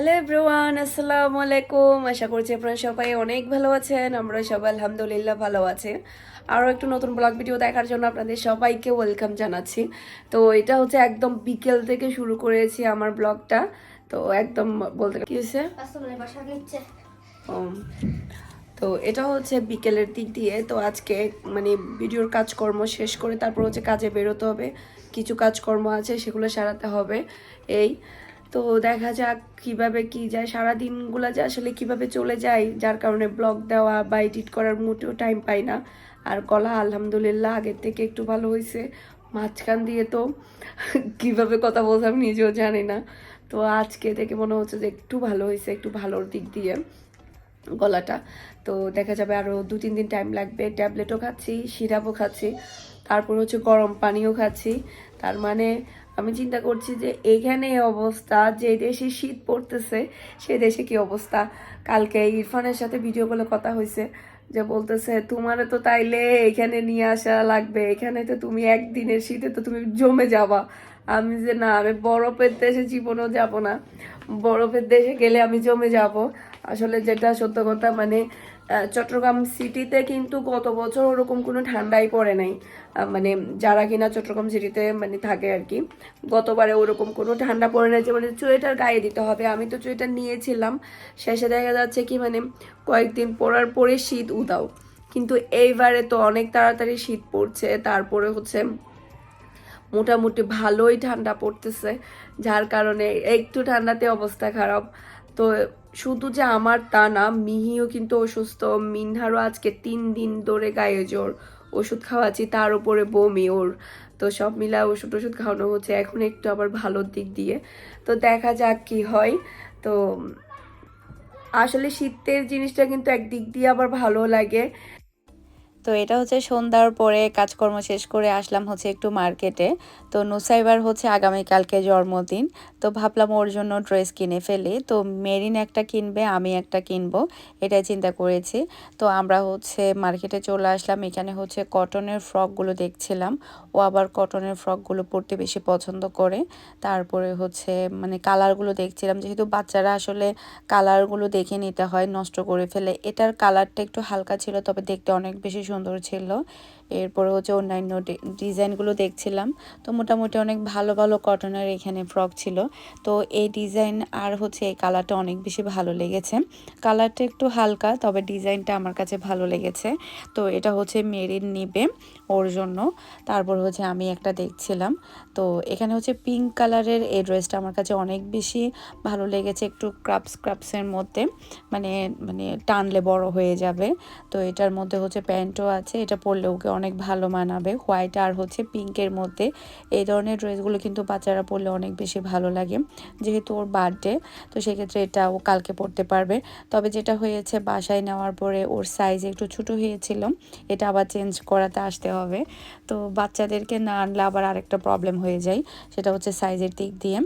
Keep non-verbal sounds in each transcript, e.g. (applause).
Hello everyone আসসালামু আলাইকুম আশা করছি আপনারা সবাই অনেক ভালো আছেন। আমরা সবাই আলহামদুলিল্লাহ ভালো আছি। আরও একটু নতুন ব্লগ ভিডিও দেখার জন্য আপনাদের সবাইকে ওয়েলকাম জানাচ্ছি। তো এটা হচ্ছে একদম বিকেল থেকে শুরু করেছি আমার ব্লগটা তো একদম বলতে কি হয়েছে? তো এটা হচ্ছে বিকেলের দিক দিয়ে। তো আজকে মানে ভিডিওর কাজকর্ম শেষ করে তারপর হচ্ছে কাজে বেরোতে হবে। কিছু কাজকর্ম আছে সেগুলো সারাতে হবে। এই তো দেখা যাক কীভাবে কি যায়। সারা দিনগুলো যে আসলে কীভাবে চলে যায়, যার কারণে ব্লগ দেওয়া বা এডিট করার মোটেও টাইম পাই না। আর গলা আলহামদুলিল্লাহ আগের থেকে একটু ভালো হয়েছে। মাঝখান দিয়ে তো (laughs) কীভাবে কথা বলতে আমি নিজেও জানি না। তো আজকে থেকে মনে হচ্ছে যে একটু ভালো হয়েছে, একটু ভালোর দিক দিয়ে গলাটা। তো দেখা যাবে আরও দু তিন দিন টাইম লাগবে। ট্যাবলেটও খাচ্ছি, সিরাপও খাচ্ছি। তারপর হচ্ছে গরম পানিও খাচ্ছি। তার মানে আমি চিন্তা করছি যে এখানে অবস্থা, যে দেশে শীত পড়তেছে, সে দেশে কি অবস্থা? কালকে ইরফানের সাথে ভিডিও কলে কথা হয়েছে যে বলতেছে, তোমারে তো তাইলে এখানে নিয়ে আসা লাগবে। এখানে তো তুমি একদিনের শীতে তো তুমি জমে যাবা। আমি যে, না আমি বরফের দেশে জীবনও যাব না। বরফের দেশে গেলে আমি জমে যাব। আসলে যেটা সত্য কথা মানে চট্টগ্রাম সিটিতে কিন্তু গত বছর ওরকম কোনো ঠান্ডাই পড়ে নাই। মানে যারা কিনা চট্টগ্রাম সিটিতে মানে থাকে আর কি গতবারে ওরকম কোনো ঠান্ডা পড়ে নাই যে মানে সোয়েটার গায়ে দিতে হবে। আমি তো সোয়েটার নিয়েছিলাম, শেষে দেখা যাচ্ছে কি মানে কয়েকদিন পরার পরে শীত উদাও। কিন্তু এইবারে তো অনেক তাড়াতাড়ি শীত পড়ছে, তারপরে হচ্ছে মোটামুটি ভালোই ঠান্ডা পড়তেছে, যার কারণে একটু ঠান্ডাতে অবস্থা খারাপ। তো শুধু যে আমার তা না, মিহিও কিন্তু অসুস্থ। মিনহারও আজকে তিন দিন ধরে গায়ে জ্বর। ওষুধ খাওয়াচ্ছি, তার উপরে বমি ওর। তো সব মিলা ওষুধ ওষুধ খাওয়ানো হচ্ছে। এখন একটু আবার ভালোর দিক দিয়ে। তো দেখা যাক কি হয়। তো আসলে শীতের জিনিসটা কিন্তু একদিক দিয়ে আবার ভালো লাগে। তো এটা হচ্ছে সন্ধ্যার পরে কাজকর্ম শেষ করে আসলাম হচ্ছে একটু মার্কেটে। তো নুসাইবার হচ্ছে আগামীকালকে জন্মদিন। তো ভাবলাম ওর জন্য ড্রেস কিনে ফেলি। তো মেরিন একটা কিনবে, আমি একটা কিনবো, এটাই চিন্তা করেছি। তো আমরা হচ্ছে মার্কেটে চলে আসলাম। এখানে হচ্ছে কটনের ফ্রকগুলো দেখছিলাম। ও আবার কটনের ফ্রকগুলো পরতে বেশি পছন্দ করে। তারপরে হচ্ছে মানে কালারগুলো দেখছিলাম। যেহেতু বাচ্চারা আসলে কালারগুলো দেখে নিতে হয়, নষ্ট করে ফেলে। এটার কালারটা একটু হালকা ছিল, তবে দেখতে অনেক বেশি সুন্দর ছিল। এরপরে হচ্ছে অন্যান্য ডিজাইনগুলো দেখছিলাম। তো মোটামুটি অনেক ভালো ভালো কটনের এখানে ফ্রক ছিল। তো এই ডিজাইন আর হচ্ছে এই কালারটা অনেক বেশি ভালো লেগেছে। কালারটা একটু হালকা, তবে ডিজাইনটা আমার কাছে ভালো লেগেছে। তো এটা হচ্ছে মেরিন নিবে ওর জন্য। তারপর হচ্ছে আমি একটা দেখছিলাম। তো এখানে হচ্ছে পিঙ্ক কালারের এই ড্রেসটা আমার কাছে অনেক বেশি ভালো লেগেছে। একটু ক্রাপস, ক্রাপসের মধ্যে মানে মানে টানলে বড় হয়ে যাবে। তো এটার মধ্যে হচ্ছে প্যান্টও আছে। এটা পরলে ওকে অনেক ভালো মানাবে। হোয়াইট আর হচ্ছে পিঙ্কের মধ্যে এই ধরনের ড্রেসগুলো কিন্তু বাচ্চারা পরলে অনেক বেশি ভালো লাগে। যেহেতু ওর বার্থডে তো সেক্ষেত্রে এটা ও কালকে পরতে পারবে। তবে যেটা হয়েছে বাসায় নেওয়ার পরে ওর সাইজ একটু ছোটো হয়েছিল, এটা আবার চেঞ্জ করাতে আসতে হবে। তো বাচ্চাদেরকে না আনলে আবার আরেকটা প্রবলেম হয়ে যায়, সেটা হচ্ছে সাইজের দিক দিয়ে।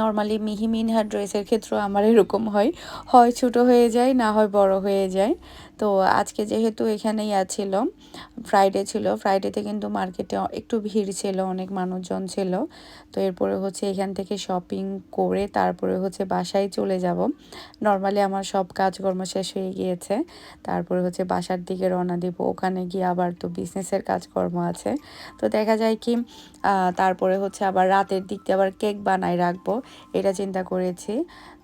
নর্মালি মিহি মিনহার ড্রেসের ক্ষেত্রেও আমার এরকম হয়। হয় ছোট হয়ে যায়, না হয় বড় হয়ে যায়। তো আজকে যেহেতু এখানেই আছিল ফ্রাইডে ছিল ফ্রাইডেতে কিন্তু মার্কেটে একটু ভিড় ছিল, অনেক মানুষজন ছিল। তো এরপরে হচ্ছে এখান থেকে শপিং করে তারপরে হচ্ছে বাসায় চলে যাব। নর্মালি আমার সব কাজকর্ম শেষ হয়ে গিয়েছে। তারপরে হচ্ছে বাসার দিকে রওনা দিব। ওখানে গিয়ে আবার তো বিজনেসের কাজকর্ম আছে। তো দেখা যায় কি তারপরে হচ্ছে আবার রাতের দিক দিয়ে আবার কেক বানাই রাখব, এটা চিন্তা করেছি।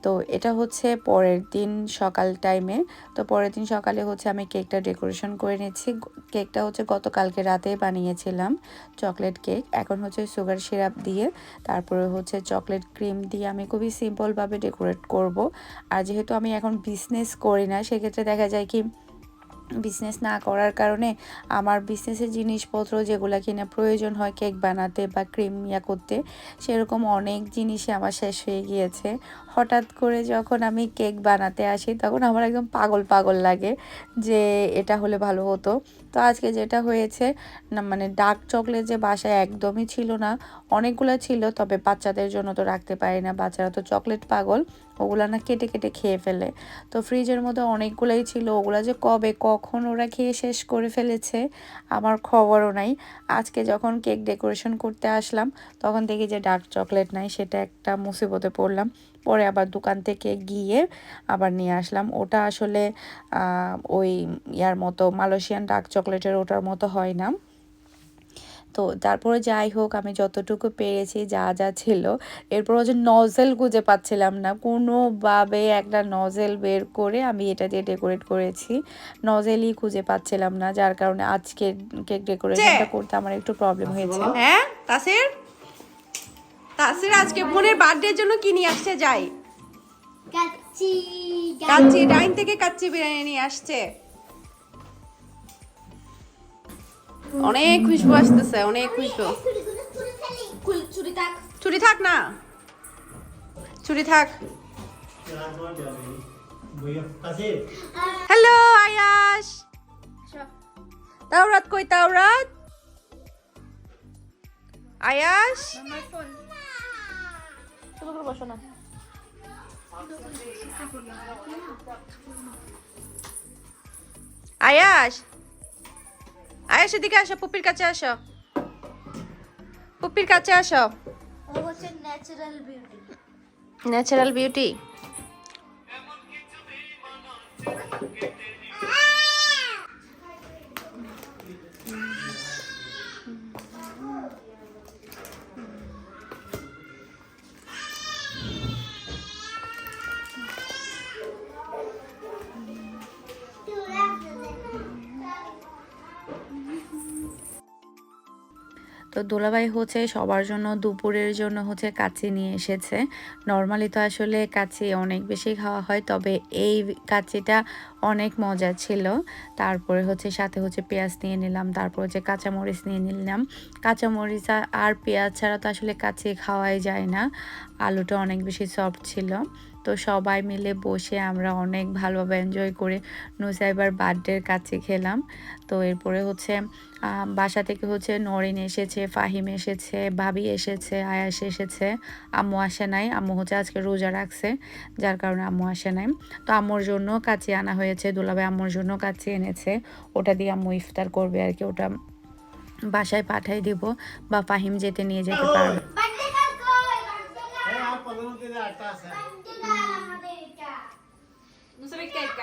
তো এটা হচ্ছে পরের দিন সকাল টাইমে তো পরের দিন সকালে হচ্ছে আমি কেকটা ডেকোরেশন করে নিচ্ছি। কেকটা হচ্ছে গতকালকে রাতে বানিয়েছিলাম চকলেট কেক এখন হচ্ছে সুগার সিরাপ দিয়ে, তারপরে হচ্ছে চকলেট ক্রিম দিয়ে আমি খুবই সিম্পলভাবে ডেকোরেট করব। আর যেহেতু আমি এখন বিজনেস করি না, সেক্ষেত্রে দেখা যায় কি বিজনেস না করার কারণে আমার বিজনেসের জিনিসপত্র যেগুলো কিনা প্রয়োজন হয় কেক বানাতে বা ক্রিম ইয়া করতে, সেরকম অনেক জিনিসই আমার শেষ হয়ে গিয়েছে। হঠাৎ করে যখন আমি কেক বানাতে আসি, তখন আমার একদম পাগল পাগল লাগে যে এটা হলে ভালো হতো। তো আজকে যেটা হয়েছে, না মানে ডার্ক চকলেট যে বাসায় একদমই ছিল না, অনেকগুলো ছিল, তবে বাচ্চাদের জন্য তো রাখতে পারি না, বাচ্চারা তো চকলেট পাগল। ওগুলা না কেটে কেটে খেয়ে ফেলে। তো ফ্রিজের মধ্যে অনেকগুলাই ছিল, ওগুলা যে কবে কখন ওরা খেয়ে শেষ করে ফেলেছে আমার খবরও নাই। আজকে যখন কেক ডেকোরেশন করতে আসলাম, তখন দেখি যে ডার্ক চকলেট নাই, সেটা একটা মুসিবতে পড়লাম। পরে আবার দোকান থেকে গিয়ে আবার নিয়ে আসলাম। ওটা আসলে ওই ইয়ার মতো, মালয়েশিয়ান ডার্ক চকলেটের ওটার মতো হয় না। তো তারপরে যাই হোক আমি যতটুকু পেরেছি যা যা ছিল এরপর হচ্ছে নজেল খুঁজে পাচ্ছিলাম না। কোনোভাবে একটা নজেল বের করে আমি এটা দিয়ে ডেকোরেট করেছি। নজেলই খুঁজে পাচ্ছিলাম না যার কারণে আজকে কেক ডেকোরেশনটা করতে আমার একটু প্রবলেম হয়েছে। হ্যাঁ তাসির? তাসির আজকে বোনের বার্থডের জন্য কি নিয়ে আসছে? যাই। কাচ্চি কাচ্চি ডাইন থেকে কাচ্চি বিরিয়ানি নিয়ে আসছে। অনেক খুশবু আসতেছে অনেক খুশবু। চুরি থাক। না। চুরি থাক। হ্যালো আয়াস। তাওরাত কই তাওরাত? আয়াস? আয়াস? আয়াস দিকে আসো পুপির কাছে আসো। পুপির কাছে আসো। ও হচ্ছে ন্যাচারাল বিউটি ন্যাচারাল বিউটি তো দোলাবাই হচ্ছে সবার জন্য দুপুরের জন্য হচ্ছে কাচ্চি নিয়ে এসেছে। নর্মালি তো আসলে কাচ্চি অনেক বেশি খাওয়া হয়, তবে এই কাচ্চিটা অনেক মজা ছিল। তারপরে হচ্ছে সাথে হচ্ছে পেঁয়াজ নিয়ে নিলাম, তারপর হচ্ছে কাঁচামরিচ নিয়ে নিলাম। কাঁচামরিচ আর- পেঁয়াজ ছাড়া তো আসলে কাচ্চি খাওয়াই যায় না। আলুটা অনেক বেশি সফট ছিল। তো সবাই মিলে বসে আমরা অনেক ভালোভাবে এনজয় করে নুসাইবার বার্থডের কাছে খেলাম। তো এরপরে হচ্ছে বাসা থেকে হচ্ছে নরিন এসেছে, ফাহিম এসেছে, ভাবি এসেছে, আয়াস এসেছে, আম্মু আসে নাই। আম্মু হচ্ছে আজকে রোজা রাখছে, যার কারণে আম্মু আসে নাই। তো আম্মুর জন্য কাচি আনা হয়েছে, দুলাভাই আম্মুর জন্য কাচি এনেছে। ওটা দিয়ে আম্মু ইফতার করবে আর কি, ওটা বাসায় পাঠাই দিব বা ফাহিম যেতে নিয়ে যেতে পারবে।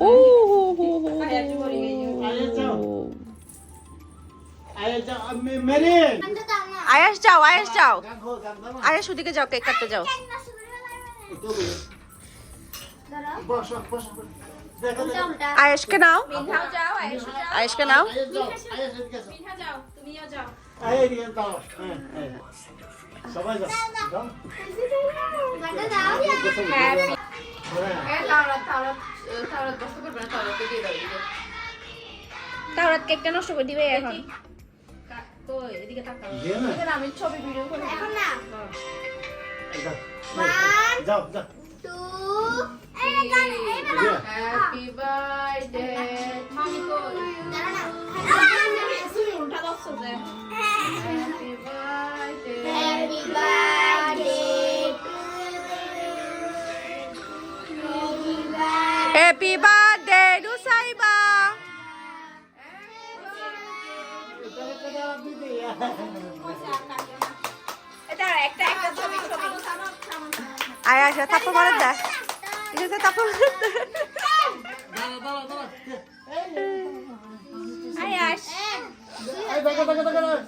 ও হো হো আয়াস যাও আয়াস যাও। আয়াস ওদিকে যাও, কেক কাটতে যাও। আয়েশকে নাও। আয়েশকে নাও। সবাই যাও যাও তাওরাত কেকটা নষ্ট করে দিবে এখন। আমি ছবি ভিডিও করে এখন না? যাও যাও। টু এই গান এই না হ্যাপি বার্থডে মামি কই happy birthday happy birthday happy birthday Nusaiba এটা একটা একটা ছবি ছবি আয়াস থাপ্পড় মারার দেয় ঠিক আছে থাপ্পড় মারার দে। দাঁড়া দাঁড়া দাঁড়া আয়াস এই দেখো দেখো দেখো দেখো।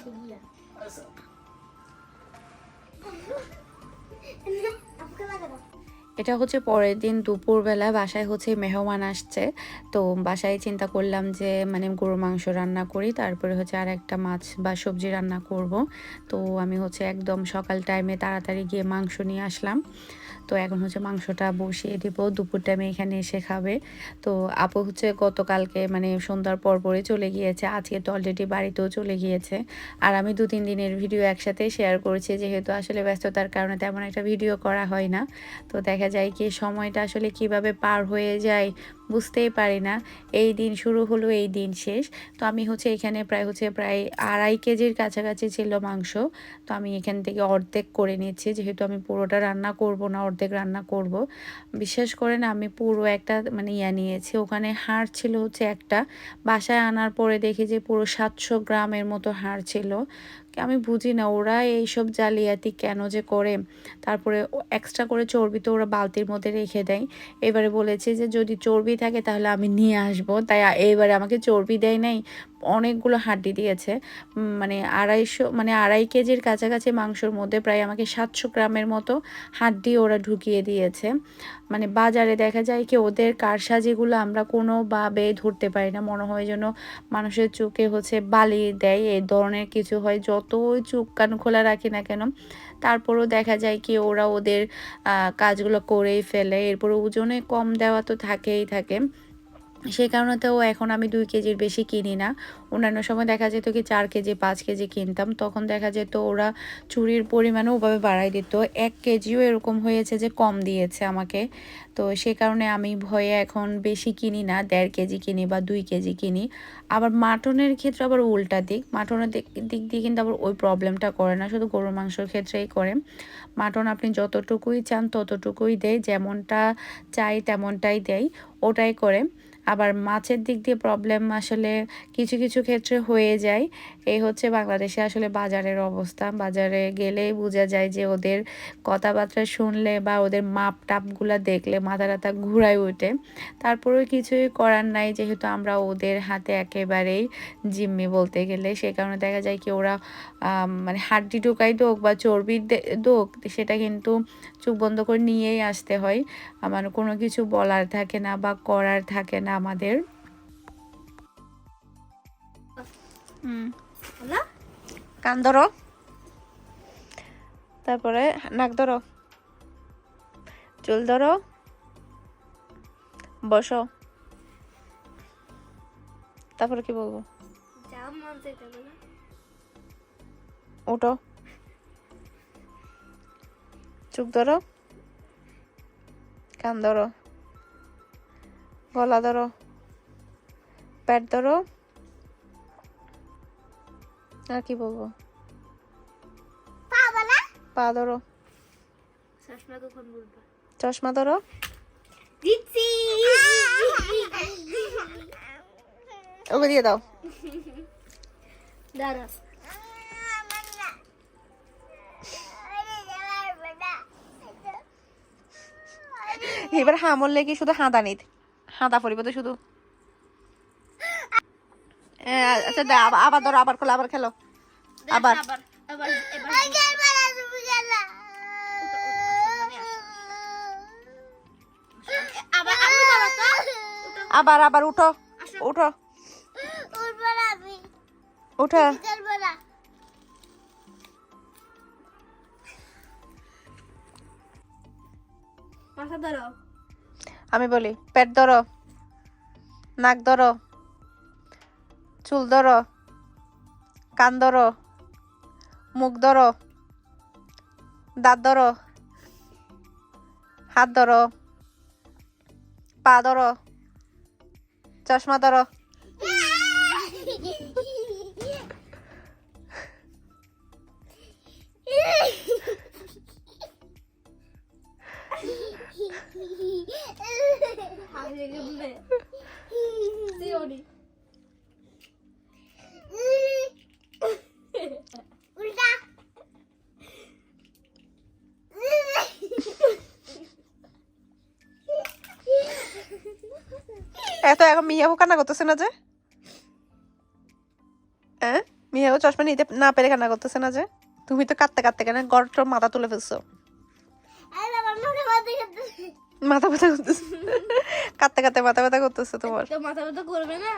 এটা হচ্ছে পরের দিন দুপুরবেলা বাসায় হচ্ছে মেহমান আসছে। তো বাসায় চিন্তা করলাম যে মানে গরু মাংস রান্না করি, তারপরে হচ্ছে আর একটা মাছ বা সবজি রান্না করব। তো আমি হচ্ছে একদম সকাল টাইমে তাড়াতাড়ি গিয়ে মাংস নিয়ে আসলাম। তো এখন হচ্ছে মাংসটা বসিয়ে দিব। দুপুর টাইমে এখানে এসে খাবে। তো আপু হচ্ছে গতকালকে মানে সন্ধ্যার পর পরে চলে গিয়েছে। আজকে তো অলরেডি বাড়িতেও চলে গিয়েছে। আর আমি দু, তিন দিনের ভিডিও একসাথে শেয়ার করেছি। যেহেতু আসলে ব্যস্ততার কারণে তেমন একটা ভিডিও করা হয় না। তো দেখা যায় কি সময়টা আসলে কীভাবে পার হয়ে যায় বুঝতেই পারি না। এই দিন শুরু হলো, এই দিন শেষ। তো আমি হচ্ছে এখানে প্রায় হচ্ছে প্রায় আড়াই কেজির কাছাকাছি ছিল মাংস। তো আমি এখান থেকে অর্ধেক করে নিচ্ছি। যেহেতু আমি পুরোটা রান্না করব না, অর্ধেক রান্না করব। বিশেষ করে না আমি পুরো একটা মানে ইয়া নিয়েছি। ওখানে হাড় ছিল হচ্ছে একটা। বাসায় আনার পরে দেখি যে পুরো সাতশো গ্রামের মতো হাড় ছিল। আমি বুঝি না, ওরা এইসব জালিয়াতি কেন যে করে? তারপরে এক্সট্রা করে চর্বি তো ওরা বালতির মধ্যে রেখে দেয়। এবারে বলেছে যে, যদি চর্বি থাকে তাহলে আমি নিয়ে আসব। তাই এবারে আমাকে চর্বি দেয় নাই, অনেকগুলো হাড্ডি দিয়েছে। মানে আড়াইশো মানে আড়াই কেজির কাছাকাছি মাংসর মধ্যে প্রায় আমাকে সাতশো গ্রামের মতো হাড্ডি ওরা ঢুকিয়ে দিয়েছে। মানে বাজারে দেখা যায় কি, ওদের কারসাজিগুলো আমরা কোনো কোনোভাবে ধরতে পারি না। মনে হয় যেন মানুষের চোখে হচ্ছে বালি দেয় এই ধরনের কিছু হয় যতই চোখ কান খোলা রাখি না কেন, তারপরও দেখা যায় কি ওরা ওদের কাজগুলো করেই ফেলে। এরপর ওজনে কম দেওয়া তো থাকেই থাকে। সেই কারণে তো এখন আমি দুই কেজির বেশি কিনি না। অন্যান্য সময় দেখা যেত কি চার কেজি, পাঁচ কেজি কিনতাম। তখন দেখা যেত ওরা চুরির পরিমাণও ওভাবে বাড়াই দিত। এক কেজিও এরকম হয়েছে যে কম দিয়েছে আমাকে। তো সে কারণে আমি ভয়ে এখন বেশি কিনি না, দেড় কেজি কিনি বা দুই কেজি কিনি। আবার মাটনের ক্ষেত্রে আবার উল্টা দিক। মাটনের দিক দিয়ে কিন্তু আবার ওই প্রবলেমটা করে না। শুধু গরুর মাংসর ক্ষেত্রেই করে। মাটন আপনি যতটুকুই চান ততটুকুই দেয়। যেমনটা চাই তেমনটাই দেয়। ওটাই করে। আবার মাছের দিক দিয়ে প্রবলেম আসলে কিছু কিছু ক্ষেত্রে হয়ে যায়। এই হচ্ছে বাংলাদেশে আসলে বাজারের অবস্থা। বাজারে গেলেই বোঝা যায় যে ওদের কথাবার্তা শুনলে বা ওদের মাপ টাপগুলো দেখলে মাথা টাথা ঘুরায় ওঠে। তারপরেও কিছুই করার নাই, যেহেতু আমরা ওদের হাতে একেবারেই জিম্মি বলতে গেলে। সে কারণে দেখা যায় কি ওরা মানে হাড্ডি ঢোকাই দোক বা চর্বির দোক, সেটা কিন্তু চোখ বন্ধ করে নিয়েই আসতে হয়। আমার কোনো কিছু বলার থাকে না বা করার থাকে না। আমাদের। কান ধরো। তারপরে নাক ধরো। চুল ধরো। বসো। তারপরে কি বলব? ওঠো চুপ ধরো। কান ধরো। গলা ধরো। পেট ধরো। আর কি বলব? পা ধরো। চশমা ধরো। ওকে দিয়ে দাও। এবার হামল লেগে শুধু হাঁদা নিত হাঁদা পরিব তো শুধু। এ, আচ্ছা আবার আবার ধরো আবার খোলো আবার খেলো। আবার। আবার আবার উঠো উঠো উঠো। মাথা ধরো। আমি বলি, পেট ধরো, নাক ধরো, চুল ধরো, কান ধরো, মুখ ধরো, দাঁত ধরো, হাত ধরো, পা ধরো, চশমা ধরো। এত এখন মিয়াও কান্না করতেছে না যে? হ্যাঁ? মিয়াও চশমা নিতে না পেরে কান্না করতেছে না যে? তুমি তো কাঁদতে কাঁদতে কেন? গড়টার মাথা তুলে ফেলছো। মাথা ব্যথা করতেছে। (laughs) কাঁদতে কাঁদতে মাথা ব্যথা করতেছে তোমার। মাথা ব্যথা করবে না?